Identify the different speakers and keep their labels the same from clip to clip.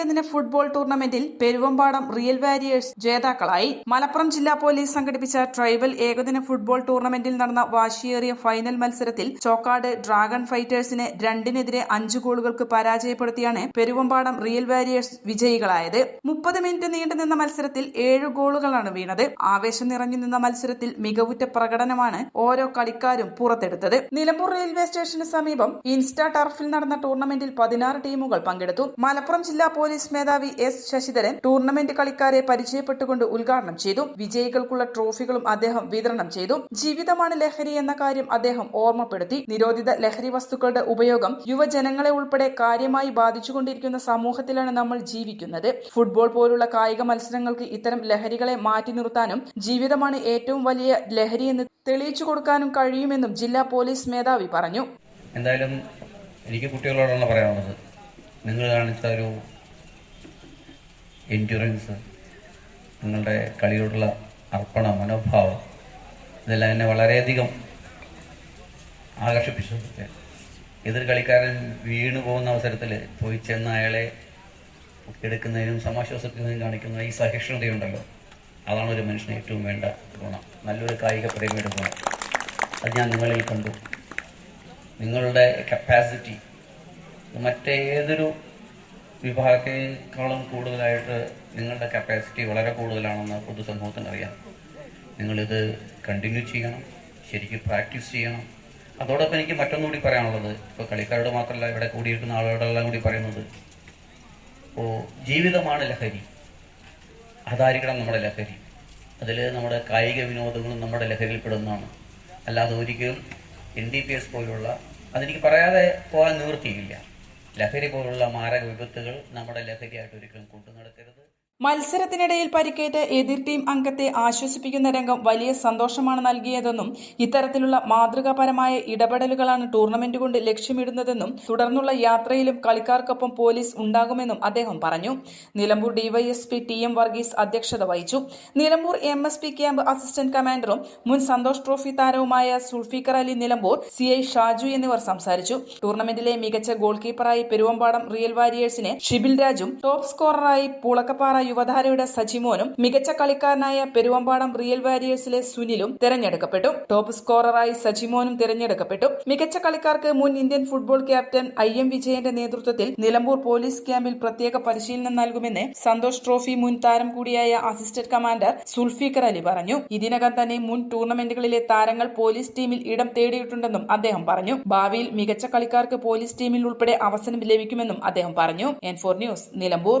Speaker 1: ഏകദിന ഫുട്ബോൾ ടൂർണമെന്റിൽ Peruvambadam real warriors ജേതാക്കളായി. മലപ്പുറം ജില്ലാ പോലീസ് സംഘടിപ്പിച്ച ട്രൈബൽ ഏകദിന ഫുട്ബോൾ ടൂർണമെന്റിൽ നടന്ന വാശിയേറിയ ഫൈനൽ മത്സരത്തിൽ ചോക്കാട് ഡ്രാഗൺ ഫൈറ്റേഴ്സിനെ രണ്ടിനെതിരെ അഞ്ച് ഗോളുകൾക്ക് പരാജയപ്പെടുത്തിയാണ് പെരുവമ്പാടം റിയൽ വാരിയേഴ്സ് വിജയികളായത്. മുപ്പത് മിനിറ്റ് നീണ്ടുനിന്ന മത്സരത്തിൽ ഏഴ് ഗോളുകളാണ് വീണത്. ആവേശം നിറഞ്ഞു നിന്ന മത്സരത്തിൽ മികവുറ്റ പ്രകടനമാണ് ഓരോ കളിക്കാരും പുറത്തെടുത്തത്. നിലമ്പൂർ റെയിൽവേ സ്റ്റേഷന് സമീപം ഇൻസ്റ്റാ ടർഫിൽ നടന്ന ടൂർണമെന്റിൽ പതിനാറ് ടീമുകൾ പങ്കെടുത്തു. മലപ്പുറം ജില്ലാ പോലീസ് മേധാവി എസ് ശശിധരൻ ടൂർണമെന്റ് കളിക്കാരെ പരിചയപ്പെട്ടുകൊണ്ട് ഉദ്ഘാടനം ചെയ്തു. വിജയികൾക്കുള്ള ട്രോഫികളും അദ്ദേഹം വിതരണം ചെയ്തു. ജീവിതമാണ് ലഹരി എന്ന കാര്യം അദ്ദേഹം ഓർമ്മപ്പെടുത്തി. നിരോധിത ലഹരി വസ്തുക്കളുടെ ഉപയോഗം യുവജനങ്ങളെ ഉൾപ്പെടെ കാര്യമായി ബാധിച്ചുകൊണ്ടിരിക്കുന്ന സമൂഹത്തിലാണ് നമ്മൾ ജീവിക്കുന്നത്. ഫുട്ബോൾ പോലുള്ള കായിക മത്സരങ്ങൾക്ക് ഇത്തരം ലഹരികളെ മാറ്റി നിർത്താനും ജീവിതമാണ് ഏറ്റവും വലിയ ലഹരി എന്ന് തെളിയിച്ചു കൊടുക്കാനും കഴിയുമെന്നും ജില്ലാ പോലീസ് മേധാവി പറഞ്ഞു.
Speaker 2: എന്തായാലും എനിക്ക് കുട്ടികളോടാണ് പറയാനുള്ളത്. നിങ്ങൾ കാണിച്ച ഒരു എൻഡ്യൂറൻസ് നിങ്ങളുടെ കളിയോടുള്ള അർപ്പണ മനോഭാവം ഇതെല്ലാം എന്നെ വളരെയധികം ആകർഷിപ്പിച്ചു. എതിർ കളിക്കാരൻ വീണു പോകുന്ന അവസരത്തിൽ പോയി ചെന്ന് അയാളെ എടുക്കുന്നതിനും സമാശ്വാസത്തിനും കാണിക്കുന്ന ഈ സഹിഷ്ണുതയുണ്ടല്ലോ. അതാണ് ഒരു മനുഷ്യന് ഏറ്റവും വേണ്ട ഗുണം. നല്ലൊരു കായിക പ്രേമിയുടെ ഗുണം. അത് ഞാൻ നിങ്ങളിൽ കണ്ടു. നിങ്ങളുടെ കപ്പാസിറ്റി മറ്റേതൊരു വിഭാഗത്തെക്കാളും കൂടുതലായിട്ട് നിങ്ങളുടെ കപ്പാസിറ്റി വളരെ കൂടുതലാണെന്ന് പൊതുസമൂഹത്തിന് അറിയാം. നിങ്ങളിത് കണ്ടിന്യൂ ചെയ്യണം ശരിക്കും പ്രാക്ടീസ് ചെയ്യണം. അതോടൊപ്പം എനിക്ക് മറ്റൊന്നുകൂടി പറയാനുള്ളത് ഇപ്പോൾ കളിക്കാരോട് മാത്രമല്ല ഇവിടെ കൂടിയിരിക്കുന്ന ആളുകളോടെല്ലാം കൂടി പറയുന്നത് ഇപ്പോൾ ജീവിതമാണ് ലഹരി. അതായിരിക്കണം നമ്മുടെ ലഹരി. അതിൽ നമ്മുടെ കായിക വിനോദങ്ങളും നമ്മുടെ ലഹരിയിൽ ലഹരിയിൽപ്പെടുന്നതാണ്. അല്ലാതെ ഒരിക്കലും എൻ ഡി പി എസ് പോലുള്ള അതെനിക്ക് പറയാതെ പോകാൻ നിവൃത്തിയില്ല. ലഹരി പോലുള്ള മാരക വിപത്തുകൾ നമ്മുടെ ലഹരിയായിട്ട് ഒരിക്കലും കൊണ്ടു നടക്കരുത്
Speaker 1: മത്സരത്തിനിടയിൽ പരിക്കേറ്റ് എതിർ ടീം അംഗത്തെ ആശ്വസിപ്പിക്കുന്ന രംഗം വലിയ സന്തോഷമാണ് നൽകിയതെന്നും ഇത്തരത്തിലുള്ള മാതൃകാപരമായ ഇടപെടലുകളാണ് ടൂർണമെന്റ് കൊണ്ട് ലക്ഷ്യമിടുന്നതെന്നും തുടർന്നുള്ള യാത്രയിലും കളിക്കാർക്കൊപ്പം പോലീസ് ഉണ്ടാകുമെന്നും അദ്ദേഹം പറഞ്ഞു. Nilambur DYSP T M Varghese അധ്യക്ഷത വഹിച്ചു. Nilambur M S P camp assistant കമാൻഡറും മുൻ സന്തോഷ് ട്രോഫി താരവുമായ സുൽഫിക്കർ അലി നിലമ്പൂർ സി ഐ ഷാജു എന്നിവർ സംസാരിച്ചു. ടൂർണമെന്റിലെ മികച്ച ഗോൾ കീപ്പറായി പെരുവമ്പാടം റിയൽ വാരിയേഴ്സിനെ ഷിബിൽ രാജും ടോപ്പ് സ്കോററായി പൂളക്കപ്പാറ യുവധാരയുടെ സജിമോനും മികച്ച കളിക്കാരനായ പെരുവമ്പാടം റിയൽ വാരിയേഴ്സിലെ സുനിലും തെരഞ്ഞെടുക്കപ്പെട്ടു. ടോപ്പ് സ്കോററായി സജിമോനും തെരഞ്ഞെടുക്കപ്പെട്ടു. മികച്ച കളിക്കാർക്ക് മുൻ Indian football captain I M വിജയന്റെ നേതൃത്വത്തിൽ നിലമ്പൂർ പോലീസ് ക്യാമ്പിൽ പ്രത്യേക പരിശീലനം നൽകുമെന്ന് സന്തോഷ് ട്രോഫി മുൻ താരം കൂടിയായ അസിസ്റ്റന്റ് കമാൻഡർ സുൽഫീഖർ അലി പറഞ്ഞു. ഇതിനകം തന്നെ മുൻ ടൂർണമെന്റുകളിലെ താരങ്ങൾ പോലീസ് ടീമിൽ ഇടം തേടിയിട്ടുണ്ടെന്നും അദ്ദേഹം പറഞ്ഞു. ഭാവിയിൽ മികച്ച കളിക്കാർക്ക് പോലീസ് ടീമിൽ ഉൾപ്പെടെ അവസരം ലഭിക്കുമെന്നും അദ്ദേഹം പറഞ്ഞു. N four news Nilambur.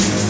Speaker 3: Thank you.